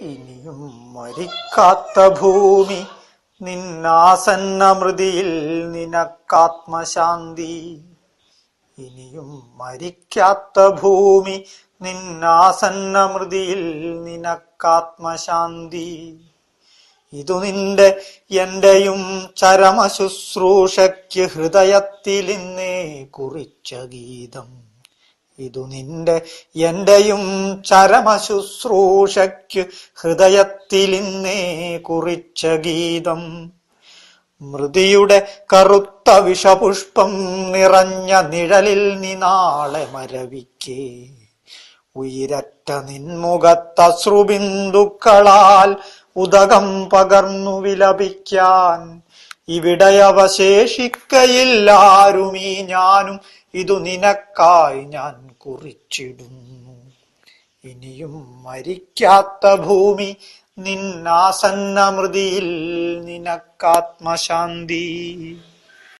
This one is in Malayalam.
ഇനിയും മരിക്കാത്ത ഭൂമി നിന്നാസന്നമൃതിയിൽ നിനക്കാത്മശാന്തി. ഇനിയും മരിക്കാത്ത ഭൂമി നിന്നാസന്നമൃതിയിൽ നിനക്കാത്മശാന്തി. ഇതു നിന്റെ എന്റെയും ചരമശുശ്രൂഷയ്ക്ക് ഹൃദയത്തിലിന്നേ കുറിച്ച ഗീതം. ഇതു നിന്റെ എന്റെയും ചരമശുശ്രൂഷയ്ക്ക് ഹൃദയത്തിലിന്നേ കുറിച്ച ഗീതം. മൃതിയുടെ കറുത്ത വിഷപുഷ്പം നിറഞ്ഞ നിഴലിൽ നീ നാളെ മരവിക്കേ. ഉയരറ്റ നിൻമുഖത്തശ്രുബിന്ദുക്കളാൽ ഉദകം പകർന്നു വിലപിക്കാൻ ഇവിടെ അവശേഷിക്കയില്ലാരുമീ ഞാനും ഇതു നിനക്കായി ഞാൻ കുറിച്ചിടുന്നു. ഇനിയും മരിക്കാത്ത ഭൂമി നിന്നാസന്നമൃതിയിൽ നിനക്കാത്മശാന്തി.